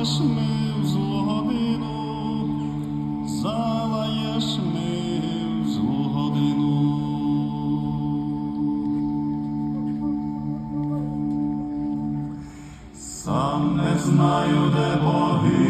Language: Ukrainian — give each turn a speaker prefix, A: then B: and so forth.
A: ми в злу годину, залаєш ми в годину. Сам не знаю, де погину,